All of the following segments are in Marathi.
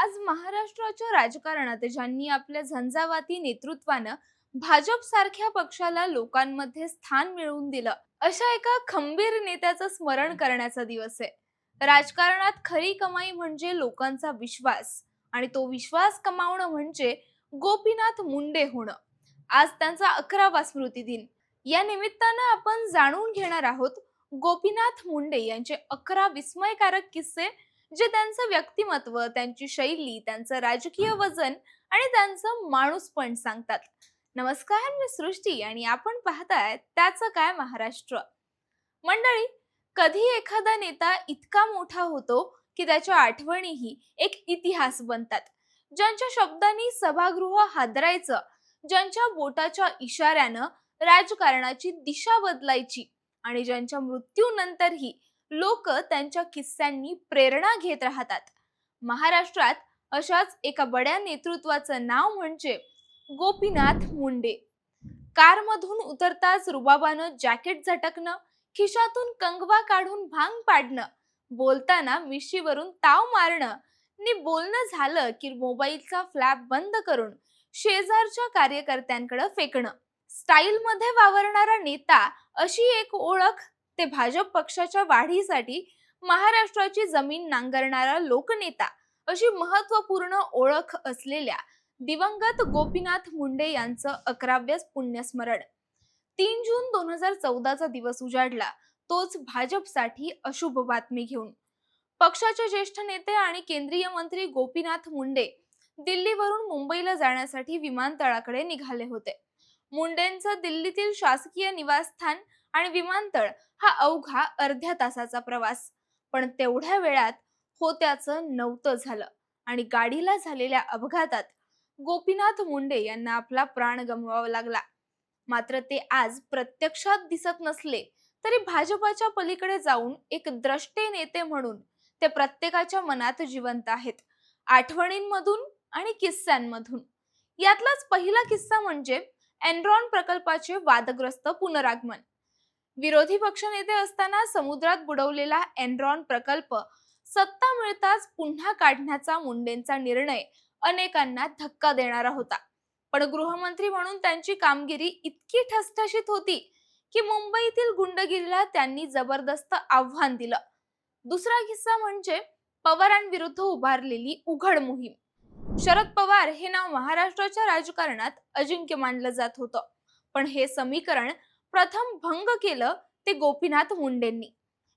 आज महाराष्ट्राच्या राजकारणात ज्यांनी आपल्या झंझावाती नेतृत्वानं भाजप सारख्या पक्षाला लोकांमध्ये स्थान मिळवून दिलं अशा एका खंबीर नेत्याचं स्मरण करण्याचा दिवस आहे. राजकारणात खरी कमाई म्हणजे लोकांचा विश्वास आणि तो विश्वास कमावणं म्हणजे गोपीनाथ मुंडे होणं. आज त्यांचा अकरावा स्मृती दिन. या निमित्तानं आपण जाणून घेणार आहोत गोपीनाथ मुंडे यांचे अकरा विस्मयकारक किस्से जे त्यांचं व्यक्तिमत्व त्यांची शैली त्यांचं राजकीय वजन आणि त्यांचं माणूसपण सांगतात. नमस्कार मी सृष्टी आणि आपण पाहताय त्याचं काय महाराष्ट्र. मंडळी कधी एखादा नेता इतका मोठा होतो की त्याच्या आठवणीही एक इतिहास बनतात. ज्यांच्या शब्दांनी सभागृह हादरायचं ज्यांच्या बोटाच्या इशाऱ्यानं राजकारणाची दिशा बदलायची आणि ज्यांच्या मृत्यूनंतरही लोक त्यांच्या किस्स्यांनी प्रेरणा घेत राहतात. महाराष्ट्रात अशाच एका बड्या नेतृत्वाचं नाव म्हणजे गोपीनाथ मुंडे. कारमधून उतरताच रुबाबानं जॅकेट झटकणं खिशातून कंगवा काढून भांग पाडणं बोलताना मिशीवरून ताव मारणं नि बोलणं झालं की मोबाईलचा फ्लॅप बंद करून शेजारच्या कार्यकर्त्यांकडे फेकणं. स्टाईलमध्ये वावरणारा नेता अशी एक ओळख ते भाजप पक्षाच्या वाढीसाठी महाराष्ट्राची जमीन नांगरणारा लोकनेता अशी महत्त्वपूर्ण ओळख असलेल्या दिवंगत गोपीनाथ मुंडे यांचं अकराव्य पुण्यस्मरण. तीन जून दोन हजार चौदाचा दिवस उजाडला तोच भाजपसाठी अशुभ बातमी घेऊन. पक्षाचे ज्येष्ठ नेते आणि केंद्रीय मंत्री गोपीनाथ मुंडे दिल्लीवरून मुंबईला जाण्यासाठी विमानतळाकडे निघाले होते. मुंडेंचं दिल्लीतील शासकीय निवासस्थान आणि विमानतळ हा अवघा अर्ध्या तासाचा प्रवास. पण तेवढ्या वेळात होत्याचं नव्हतं झालं आणि गाडीला झालेल्या अपघातात गोपीनाथ मुंडे यांना आपला प्राण गमवावा लागला. मात्र ते आज प्रत्यक्षात दिसत नसले तरी भाजपाच्या पलीकडे जाऊन एक द्रष्टे नेते म्हणून ते प्रत्येकाच्या मनात जिवंत आहेत. आठवणींमधून आणि किस्स्यांमधून. यातलाच पहिला किस्सा म्हणजे एनरॉन प्रकल्पाचे वादग्रस्त पुनरागमन. विरोधी पक्षनेते असताना समुद्रात बुडवलेला एनरॉन प्रकल्प सत्ता मिळताच पुन्हा काढण्याचा मुंडेंचा निर्णय अनेकांना धक्का देणारा होता. पण गृहमंत्री म्हणून त्यांची कामगिरी इतकी ठसठशीत होती की मुंबईतील गुंडगिरीला त्यांनी जबरदस्त आव्हान दिलं. दुसरा किस्सा म्हणजे पवारांविरुद्ध उभारलेली उघड मोहीम. शरद पवार हे नाव महाराष्ट्राच्या राजकारणात अजिंक्य मानलं जात होतं. पण हे समीकरण प्रथम भंग केलं ते गोपीनाथ मुंडेंनी.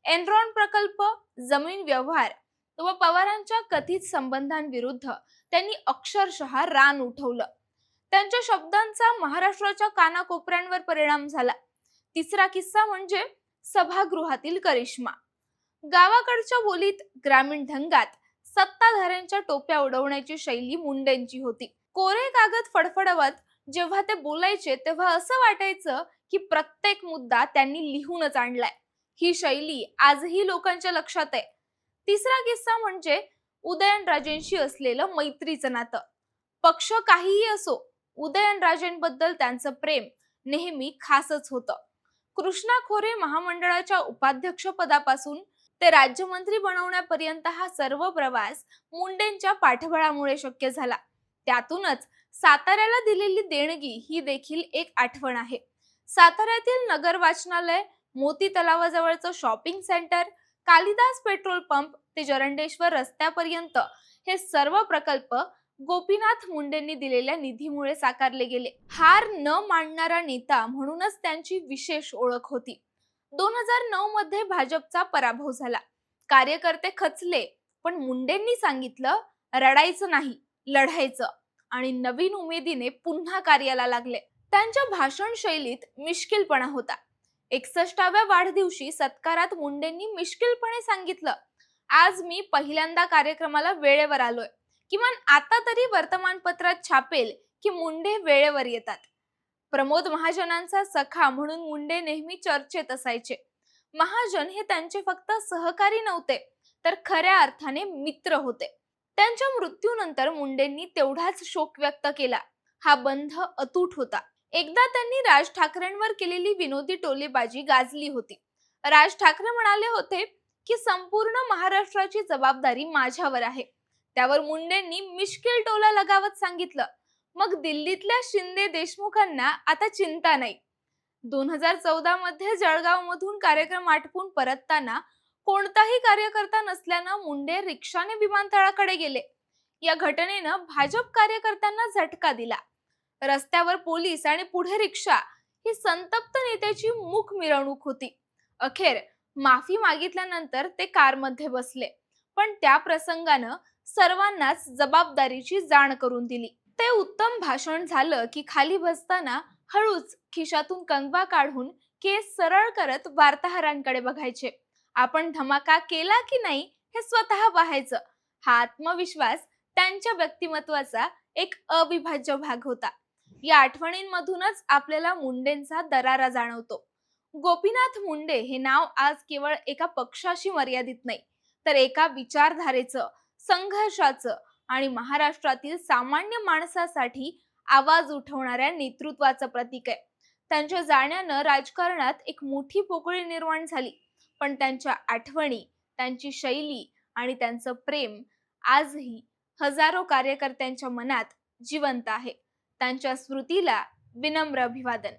एनरॉन प्रकल्प जमीन व्यवहार व पवारांच्या कथित संबंधांविरुद्ध त्यांनी अक्षरशः रान उठवलं. त्यांच्या शब्दांचा महाराष्ट्राच्या कानाकोपऱ्यांवर परिणाम झाला. तिसरा किस्सा म्हणजे सभागृहातील करिश्मा. गावाकडच्या बोलीत ग्रामीण ढंगात सत्ताधाऱ्यांच्या टोप्या उडवण्याची शैली मुंडेंची होती. कोरे कागद फडफडवत जेव्हा ते बोलायचे तेव्हा असं वाटायचं की प्रत्येक मुद्दा त्यांनी लिहूनच आणलाय. ही शैली आजही लोकांच्या लक्षात आहे. तिसरा किस्सा म्हणजे उदयनराजेंशी असलेलं मैत्रीचं नातं. पक्ष काहीही असो उदयनराजेंबद्दल त्यांचं प्रेम नेहमी खासच होतं. कृष्णा खोरे महामंडळाच्या उपाध्यक्ष पदापासून ते राज्यमंत्री बनवण्यापर्यंत हा सर्व प्रवास मुंडेंच्या पाठबळामुळे शक्य झाला. त्यातूनच साताऱ्याला दिलेली देणगी ही देखील एक आठवण आहे. साताऱ्यातील नगर वाचनालय मोती तलावाजवळचं shopping centre Kalidas petrol pump ते जरंडेश्वर रस्त्यापर्यंत हे सर्व प्रकल्प गोपीनाथ मुंडेंनी दिलेल्या निधीमुळे साकारले गेले. हार न मांडणारा नेता म्हणूनच त्यांची विशेष ओळख होती. दोन हजार नऊ मध्ये भाजपचा पराभव झाला. कार्यकर्ते खचले पण मुंडेंनी सांगितलं रडायचं नाही लढायचं. आणि नवीन उमेदीने पुन्हा कार्याला लागले. त्यांच्या भाषण शैलीत मिश्किलपणा होता. एकसष्टाव्या वाढदिवशी सत्कारात मुंडेंनी मिश्किलपणे सांगितलं आज मी पहिल्यांदा कार्यक्रमाला वेळेवर आलोय. किमान आता तरी वर्तमानपत्रात छापेल की मुंडे वेळेवर येतात. प्रमोद महाजनांचा सखा म्हणून मुंडे नेहमी चर्चेत असायचे. महाजन हे त्यांचे फक्त सहकारी नव्हते तर खऱ्या अर्थाने मित्र होते. त्यांच्या मृत्यूनंतर मुंडेंनी तेवढाच शोक व्यक्त केला. हा बंध अतूट होता. एकदा त्यांनी राज ठाकरेंवर केलेली विनोदी टोलेबाजी गाजली होती. राज ठाकरे म्हणाले होते की संपूर्ण महाराष्ट्राची जबाबदारी माझ्यावर आहे. त्यावर मुंडेंनी मिश्किल टोला लगावत सांगितलं. मग दिल्लीतल्या शिंदे देशमुखांना आता चिंता नाही. दोन हजार चौदा मध्ये जळगाव मधून कार्यक्रम आटपून परतताना कोणताही कार्यकर्ता नसल्यानं मुंडे रिक्षाने विमानतळाकडे गेले. या घटनेनं भाजप कार्यकर्त्यांना झटका दिला. रस्त्यावर पोलीस आणि पुढे रिक्षा ही संतप्त नेत्याची मूक मिरवणूक होती. अखेर माफी मागितल्यानंतर ते कारमध्ये बसले. पण त्या प्रसंगानं सर्वांनाच जबाबदारीची जाण करून दिली. ते उत्तम भाषण झालं की खाली बसताना हळूच खिशातून कंगवा काढून केस सरळ करत वार्ताहरांकडे बघायचे. आपण धमाका केला की नाही हे स्वतः पाहायचं. हा आत्मविश्वास त्यांच्या व्यक्तिमत्वाचा एक अविभाज्य भाग होता. या आठवणींमधूनच आपल्याला मुंडेंचा दरारा जाणवतो. गोपीनाथ मुंडे हे नाव आज केवळ एका पक्षाशी मर्यादित नाही तर एका विचारधारेचं संघर्षाचं आणि महाराष्ट्रातील सामान्य माणसासाठी आवाज उठवणाऱ्या नेतृत्वाचं प्रतीक आहे. त्यांच्या जाण्यानं राजकारणात एक मोठी पोकळी निर्माण झाली पण त्यांच्या आठवणी त्यांची शैली आणि त्यांचं प्रेम आजही हजारो कार्यकर्त्यांच्या मनात जिवंत आहे. त्यांच्या स्मृतीला विनम्र अभिवादन.